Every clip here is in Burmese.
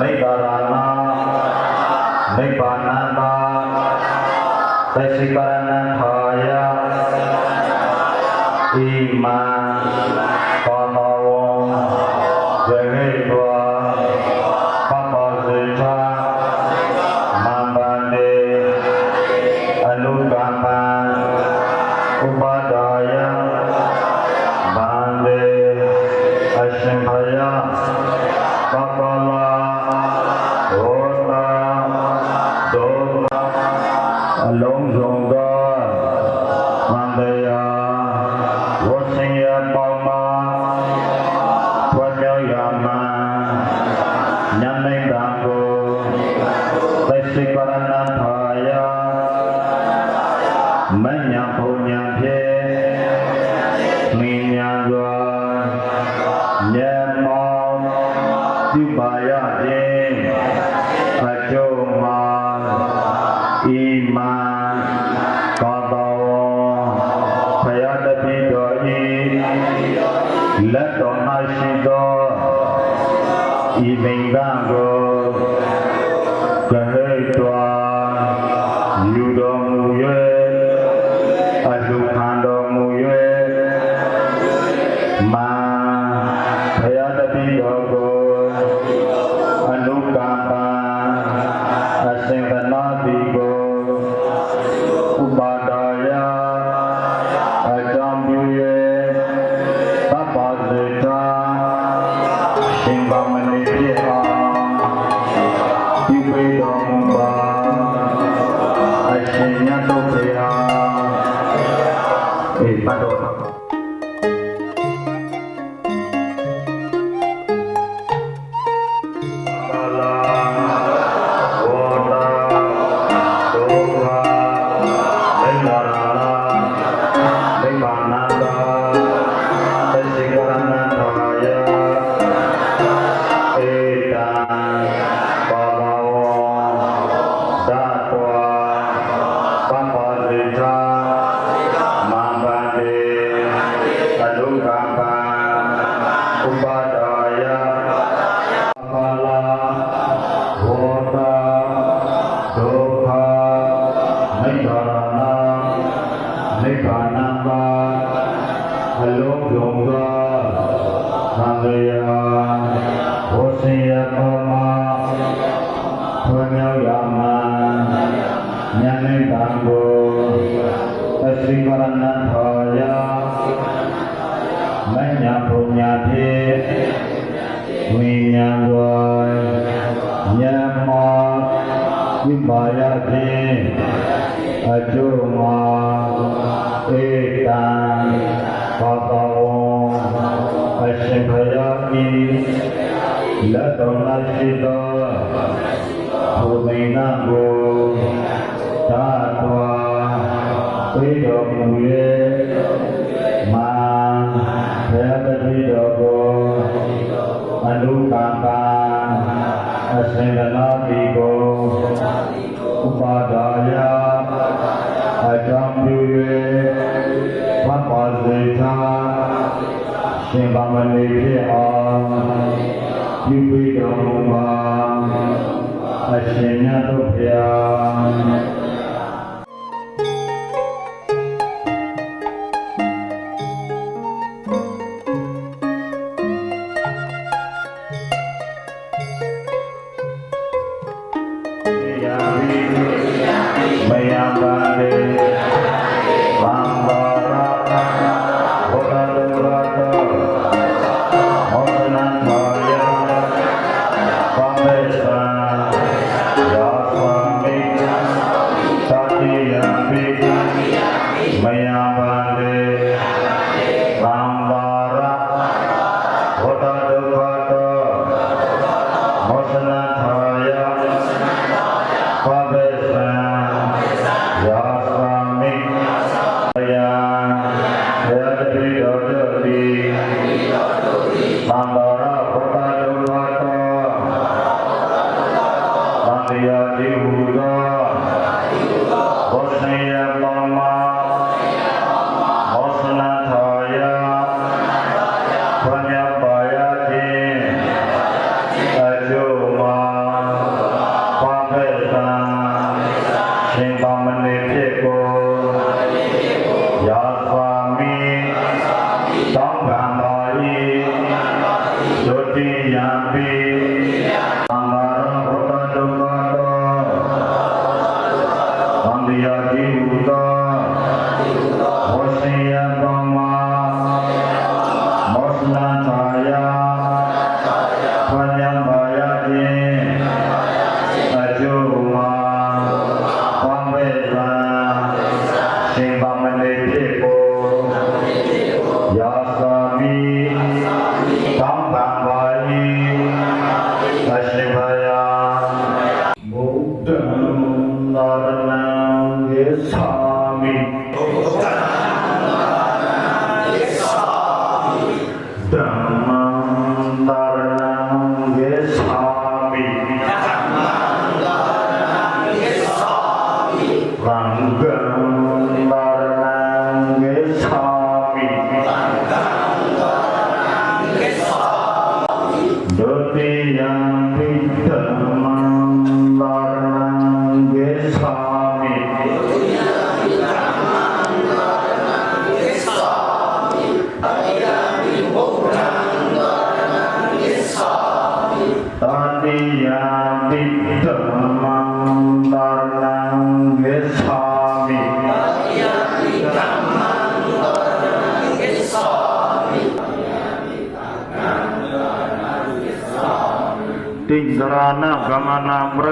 မိဘရာနာမိဘနာနာသေစိပရဏံထာယဣမာ Amen. စေယကောမထွန်းမြောက်ရမှာဉာဏ်နဲ့တံကိုသတိဝရဏထော Hari Dabo Vande တိသရဏဂမနာပ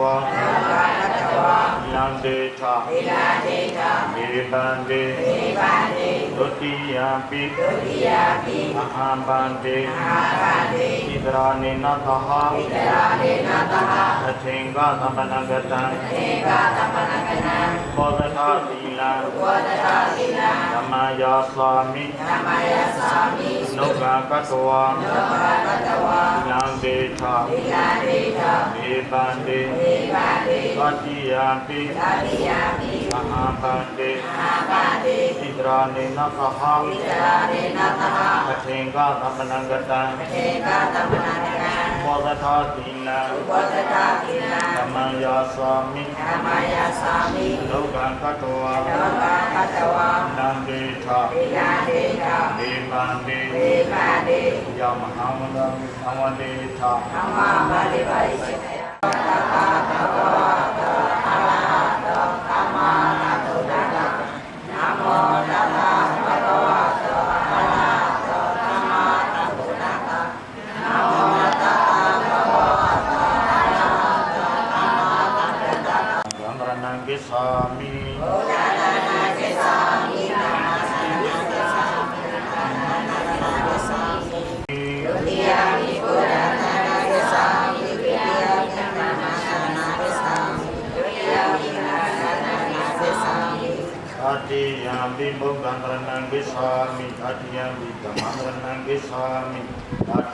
ကတ္တဝါအနုကံကတ္တဝါလံဒေထဒေလံဒေထမေပန္တေမေပန္တေဒုတိယပိဒုတိယပိမဟာပန္တေမဟာပန္တေဣဒရာနေနသဟဣဒရာနေနသဟအထင်္ဂသမဏဂတံအ ထင်္ဂသမဏဂတံဘောဓတာသီလံဘောဓတာသီလံဓမ္မယာသာမိဓမ္မယာသာမိအနုကံကတ္တဝါအနုကံကတ္တဝါလံဒေထဒေလံဒေထမေပန္တေမေပန္တေသတိယပိသတိယပိမဟာ ပန္တေမဟာပန္တေဣဒရာနေနသဟဣဒရာနေနသ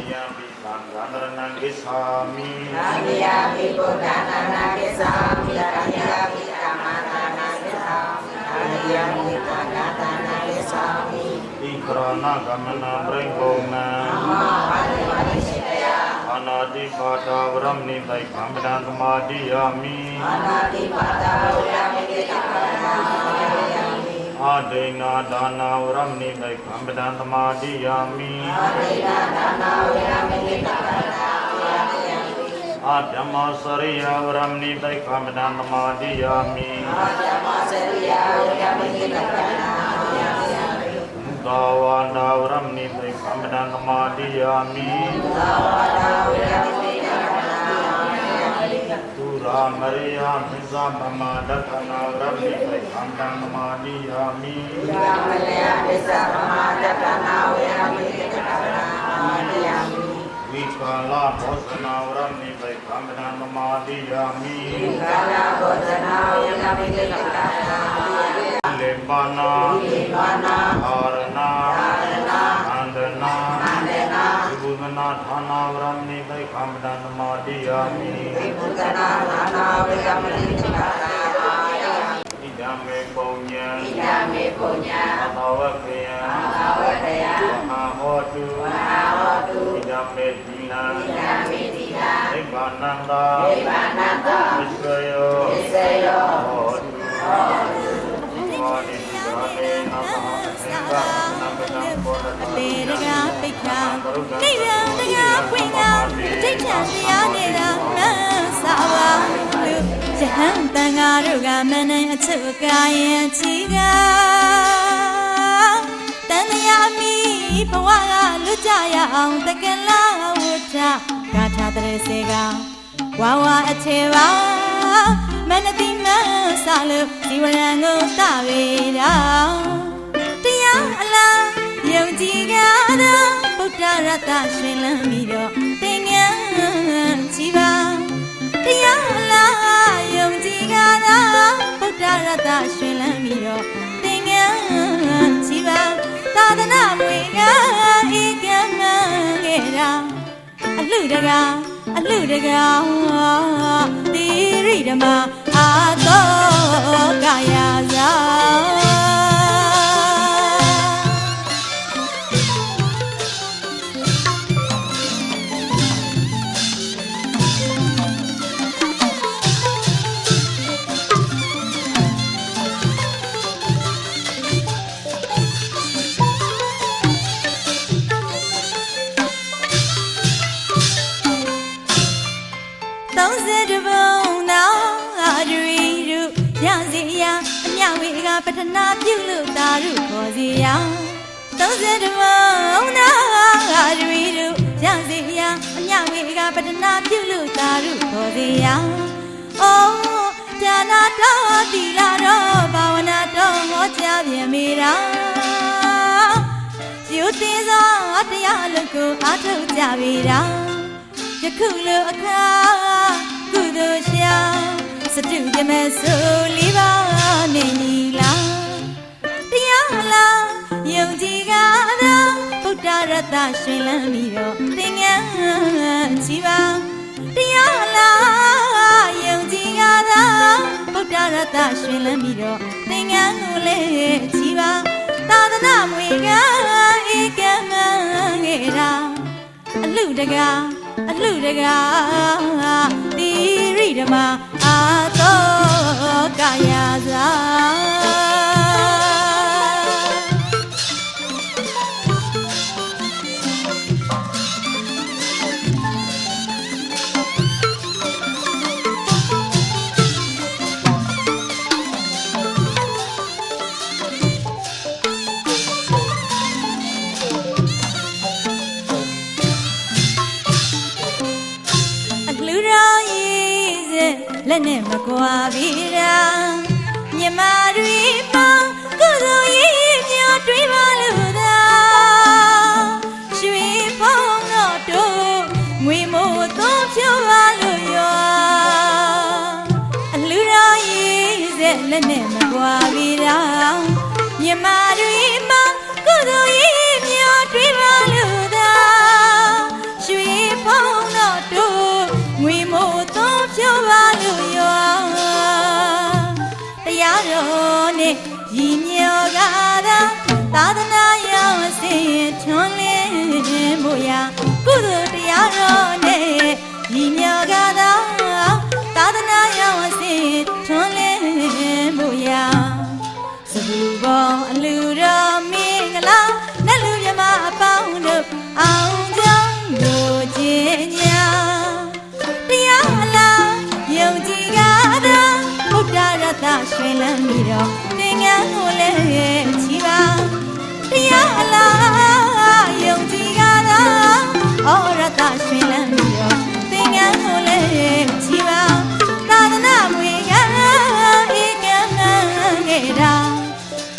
အတ္တိယံပိသံဃန္ဒရဏံကိသာမိအာမိယာမိဗုဒ္ဓနာနာကိသာမိအာမိ အာဒိနာဒါနာဝရမဏိသိုက်ခံပဒံသမာတိယာမိအာရိနာဒါနာဝရမိကိတပနာမိယာမိအာဓမ္မစရိယဝရမဏိသိုက်ခံပဒံသမာတိယာမိအာဓမ္မစရိယဝရမိကိတပနာမိယာမိသာဝနာဝရမဏိသိုက်ခံပဒံသမာတိယာမိသာဝရဝရမိကိတပနာမိယာမိ သူရာမရိယမစ္ဆမမဒက္ခနာဝရမဏိသိုက်ခံပဒံသ ဏိသိခံပဒံသမာတိယာမိဝိဘုဒနာနာနာဝရမိကိတပနာမိယာမိဣဒံမေပုံညံဣဒာမေပုညံသဝကယံအာဝတယမဟာဟောတုဝါဟောတုဣဒံမေတိနံဣဒာမေတိနာနိဗ္ဗာနန္တာနိဗ္ဗာနတဝိဆွေယောသစ္စယောဟောတုဟောတိဂာနေနမဟာသင်္ဃနမတံဘောဓတာလေတကားပိတ်ခါနေရန်တကားဖွင့်ကဒိ ဋ္ဌံတရားနေတာမှန်စာပါလူယဟန်တန်ဃာတို့ကမနိုင်အချုပ်ကာရင်ချီကတန်တရားမီဘဝကလွတ်ကြရအောင်တကလာဝဋ္ဌဂါထာတရေစေကဝါဝအခြေပါမနတိမဆာလို့ဒီဝရံကိုသဝေရာတရားအလားယုံကြည်ကြသောဗုဒ္ဓရတ္တရှင်လန်းပြီးတော့ ရတ္တရှင်လန်းပြီးတော့သင်္ကန်းချီပါသာသနာမွေကဧကမံခဲ့တာအလှတကားအလှတကားတိရိဓမ္မအာသောကာယဇာသုံး နာပြုလို့တာရုခေါ်စီရသုံးစတဘုံသာအဒရီရူရကြစေရာအမြဝေကပတနာပြုလို့သာရုခေါ်စေရာအိုးဒါနာတော်တီလာတော်ဘာဝနာတော်ဟောကြားပြန်မိတာယူသေးသောတရားလုံးကိုအားထုတ်ကြပြီတာယခုလိုအခါကုသိုလ်ရှာစတုပြမဲ့ဆိုလေးပါနေနီလားတရားလား ယုံကြည်ကားသောဗုဒ္ဓရတ္တရှင်လန်းပြီးတော့သင်ငန်းချီပါတရားလားယုံကြည်ကားသောဗုဒ္ဓရတ္တရှင်လန်းပြီးတော့သင်ငန်းကိုလည်းချီပါသာသနာမွေကဧကမံငေရာအလူတကာအလူတကာတိရိဓမ္မအာသောကာယသာ လက်နဲ့မကွာပြီရာမြမတွေပေါင်းကုသိုလ် သိုလ်တရားတော်နဲ့ရည်မြော်ကားသာသာသနာရောင်စင်ထွန်းလင်းဖို့ရာစဘူပေါင်းအလူတော်မင်္ဂလာနဲ့လူမြမအပေါင်းတို့အောင်ကြောင်းတို့ခြင်းညာတရားလားယုံကြည်ကားသောဘုရားရတ္တရွှင်လန်းပြီးတော့သင်္ကန်းကိုလည်းချီပါတရားလားယုံကြည်ကားသော ဩရတ္တရွှင်လန်းပြီးတော့သင်္ကန်းကိုလည်းချီပါသာသနာမွေကဧကမံခဲ့တာ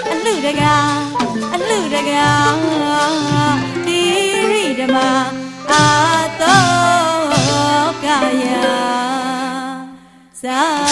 အလှတကာအလှတကာတိရိဓမ္မအာတောကာယသာ